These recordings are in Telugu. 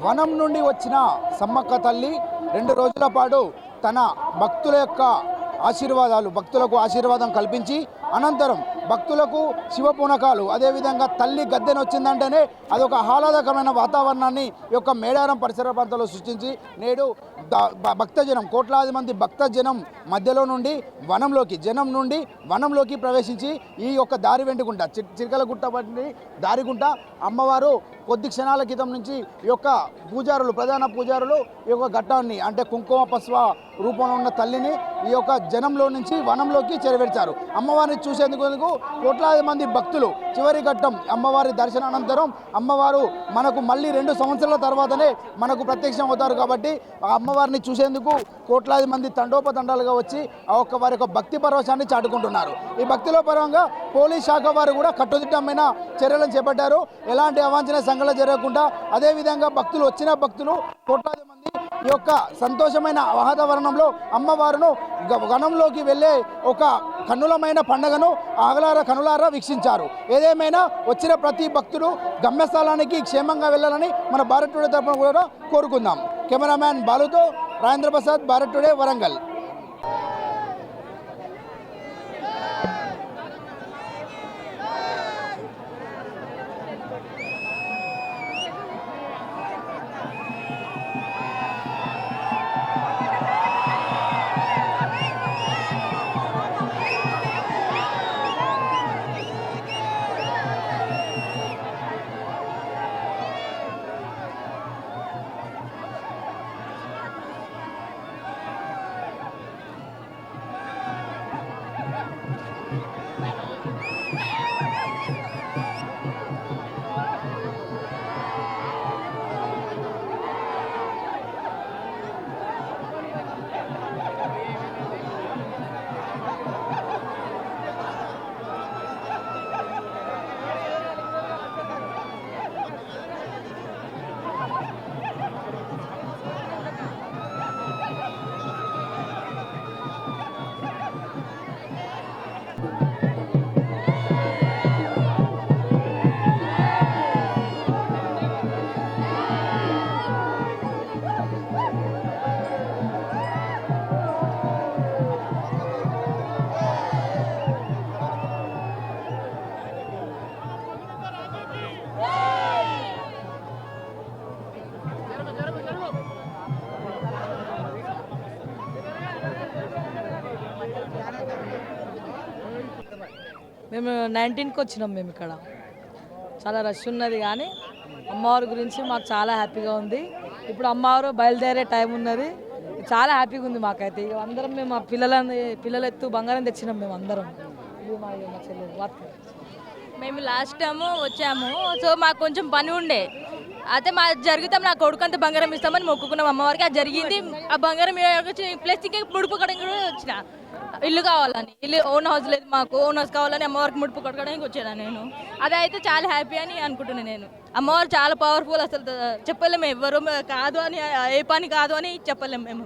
వనం నుండి వచ్చిన సమ్మక్క తల్లి రెండు రోజుల పాటు తన భక్తుల యొక్క ఆశీర్వాదాలు భక్తులకు ఆశీర్వాదం కల్పించి అనంతరం భక్తులకు శివ పునకాలు అదేవిధంగా తల్లి గద్దెన వచ్చిందంటేనే అదొక ఆహ్లాదకరమైన వాతావరణాన్ని ఈ యొక్క మేడారం పరిసర ప్రాంతంలో సృష్టించి నేడు భక్తజనం కోట్లాది మంది భక్తజనం మధ్యలో నుండి వనంలోకి జనం నుండి వనంలోకి ప్రవేశించి ఈ యొక్క దారి వెంటుకుంట చి చిరకలగుట్ట వంటి దారిగుంట అమ్మవారు కొద్ది క్షణాల క్రితం నుంచి ఈ యొక్క పూజారులు ప్రధాన పూజారులు ఈ యొక్క ఘట్టాన్ని అంటే కుంకుమ పసువ రూపంలో ఉన్న తల్లిని ఈ యొక్క జనంలో నుంచి వనంలోకి చేరవేర్చారు. అమ్మవారిని చూసేందుకు కోట్లాది మంది భక్తులు చివరి ఘట్టం అమ్మవారి దర్శనానంతరం అమ్మవారు మనకు మళ్ళీ రెండు సంవత్సరాల తర్వాతనే మనకు ప్రత్యక్షం అవుతారు కాబట్టి ఆ అమ్మవారిని చూసేందుకు కోట్లాది మంది తండోపతండాలుగా వచ్చి ఆ ఒక్క వారి యొక్క భక్తి పరవశాన్ని చాటుకుంటున్నారు. ఈ భక్తిలో పరంగా పోలీస్ శాఖ వారు కూడా కట్టుదిట్టమైన చర్యలను చేపట్టారు. ఎలాంటి అవాంఛన సంఘటన జరగకుండా అదేవిధంగా భక్తులు వచ్చిన భక్తులు కోట్లాది ఈ యొక్క సంతోషమైన వాతావరణంలో అమ్మవారును గ- వెళ్ళే ఒక కన్నులమైన పండగను ఆగలార కనులారా వీక్షించారు. ఏదేమైనా వచ్చిన ప్రతి భక్తుడు గమ్యస్థానానికి క్షేమంగా వెళ్ళాలని మన భారత్ టుడే తరఫున కూడా కోరుకుందాం. కెమెరామ్యాన్ బాలుతో రాజేంద్ర ప్రసాద్ భారత్ టుడే వరంగల్. మేము నైన్టీన్కి వచ్చినాం మేము ఇక్కడ. చాలా రష్ ఉన్నది కానీ అమ్మవారి గురించి మాకు చాలా హ్యాపీగా ఉంది. ఇప్పుడు అమ్మవారు బయలుదేరే టైం ఉన్నది. చాలా హ్యాపీగా ఉంది మాకైతే. ఇక అందరం మేము మా పిల్లలని పిల్లలెత్తు బంగారం తెచ్చినాం మేము అందరం. ఇది మా చెల్లెలు మేము లాస్ట్ టైము వచ్చాము. సో మాకు కొంచెం పని ఉండే. అయితే మా జరుగుతాం నా అంత బంగారం ఇస్తామని మొక్కుకున్నాం అమ్మవారికి. అది జరిగింది. ఆ బంగారం ప్లస్ ఇంకా ముడుపు కూడా వచ్చిన. ఇల్లు కావాలని. ఇల్లు ఓన్ హౌస్ లేదు మాకు. ఓన్ హౌస్ కావాలని అమ్మవారికి ముడుపు కొట్టుకోవడానికి వచ్చాను నేను. అదైతే చాలా హ్యాపీ అని అనుకుంటున్నాను నేను. అమ్మవారు చాలా పవర్ఫుల్ అసలు. చెప్పలేము ఎవరు కాదు అని ఏ పని కాదు అని చెప్పలేము మేము.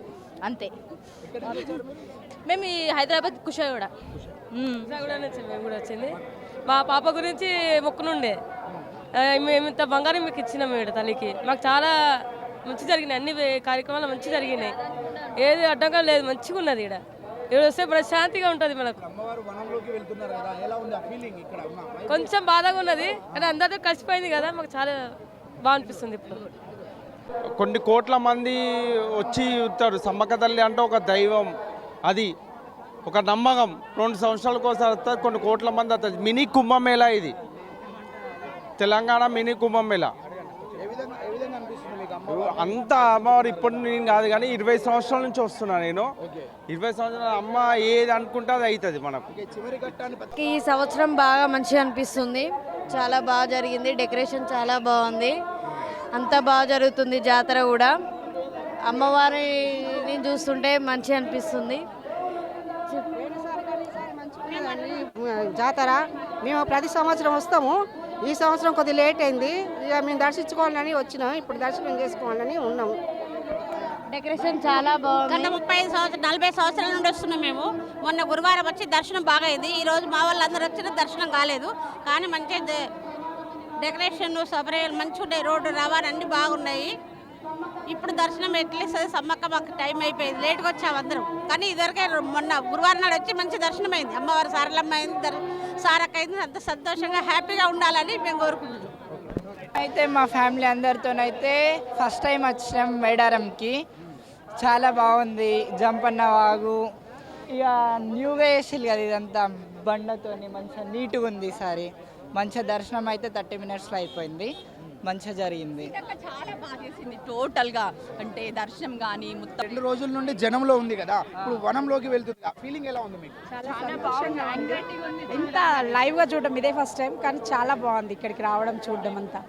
అంతే. మేము ఈ హైదరాబాద్ కుషాగూడ. కూడా వచ్చింది మేము కూడా వచ్చింది. మా పాప గురించి మొక్కునుండే. మేము ఇంత బంగారం మీకు ఇచ్చినాం ఇక్కడ తల్లికి. మాకు చాలా మంచి జరిగినాయి. అన్ని కార్యక్రమాలు మంచి జరిగినాయి. ఏది అడ్డంగా లేదు. మంచిగా ఉన్నది ఇక్కడ ఇక్కడ వస్తే ప్రశాంతిగా ఉంటుంది మనకు. అమ్మవారు వనంలోకి వెళ్తున్నారు కదా ఎలా ఉంది ఆ ఫీలింగ్ ఇక్కడ? ఉన్న కొంచెం బాధగా ఉన్నది కానీ అందరితో కలిసిపోయింది కదా మాకు చాలా బాగా అనిపిస్తుంది ఇప్పుడు. కొన్ని కోట్ల మంది వచ్చి ఉంటారు. సమ్మక్క తల్లి అంటే ఒక దైవం. అది ఒక నమ్మకం. రెండు సంవత్సరాలకు ఒకసారి వస్తారు కొన్ని కోట్ల మంది వస్తారు మినీ కుంభమేళా ఇది. తెలంగాణ మినీ కుంభమేళా ఏ విధంగా ఏ విధంగా అనిపిస్తుంది మీకు అమ్మ అంత అమ్మవారు ఇప్పుడు నేను కాదు కానీ ఇరవై సంవత్సరాల నుంచి వస్తున్నా నేను. ఇరవై సంవత్సరాల అమ్మ ఏది అనుకుంటే అది అవుతుంది మనకు. ఈ సంవత్సరం బాగా మంచిగా అనిపిస్తుంది. చాలా బాగా జరిగింది. డెకరేషన్ చాలా బాగుంది. అంతా బాగా జరుగుతుంది జాతర కూడా. అమ్మవారిని చూస్తుంటే మంచిగా అనిపిస్తుంది. జాతర మేము ప్రతి సంవత్సరం వస్తాము. ఈ సంవత్సరం కొద్దిగా లేట్ అయింది. ఇక మేము దర్శించుకోవాలని వచ్చినాం. ఇప్పుడు దర్శనం చేసుకోవాలని ఉన్నాము డెకరేషన్ చాలా బాగుంది. గత ముప్పై ఐదు సంవత్సరం నలభై సంవత్సరాల నుండి వస్తున్నాం మేము. మొన్న గురువారం వచ్చి దర్శనం బాగా అయింది. ఈ రోజు మా వాళ్ళందరూ వచ్చిన దర్శనం కాలేదు. కానీ మంచి డెకరేషన్ సపరేట్ మంచిగా ఉన్నాయి రోడ్డు రవాణా అన్ని బాగున్నాయి. ఇప్పుడు దర్శనం ఎట్లేస్తుంది? సమ్మక్క మాకు టైం అయిపోయింది. లేట్గా వచ్చాము అందరం. కానీ ఇదివరకే మొన్న గురువారం నాడు వచ్చి మంచి దర్శనం అయింది అమ్మవారి సారలమ్మ అయింది సారక్క అయింది. అంత సంతోషంగా హ్యాపీగా ఉండాలని మేము కోరుకుంటున్నాం. అయితే మా ఫ్యామిలీ అందరితోనైతే ఫస్ట్ టైం వచ్చినాం మేడారంకి. చాలా బాగుంది. జంపన్న వాగు. ఇక న్యూగా వేసిల్లు కదా ఇదంతా బండతోని మంచిగా నీట్గా ఉంది ఈసారి మంచిగా దర్శనం అయితే థర్టీ మినిట్స్లో అయిపోయింది. మంచిగా జరిగింది. చాలా బాగా చేసింది. టోటల్గా అంటే దర్శనం కానీ మొత్తం రెండు రోజుల నుండి జనంలో ఉంది కదా ఇప్పుడు వనంలోకి వెళ్తుంది. ఆ ఫీలింగ్ ఎలా ఉంది మీకు? ఇంత లైవ్గా చూడడం ఇదే ఫస్ట్ టైం కానీ చాలా బాగుంది ఇక్కడికి రావడం చూడడం అంతా.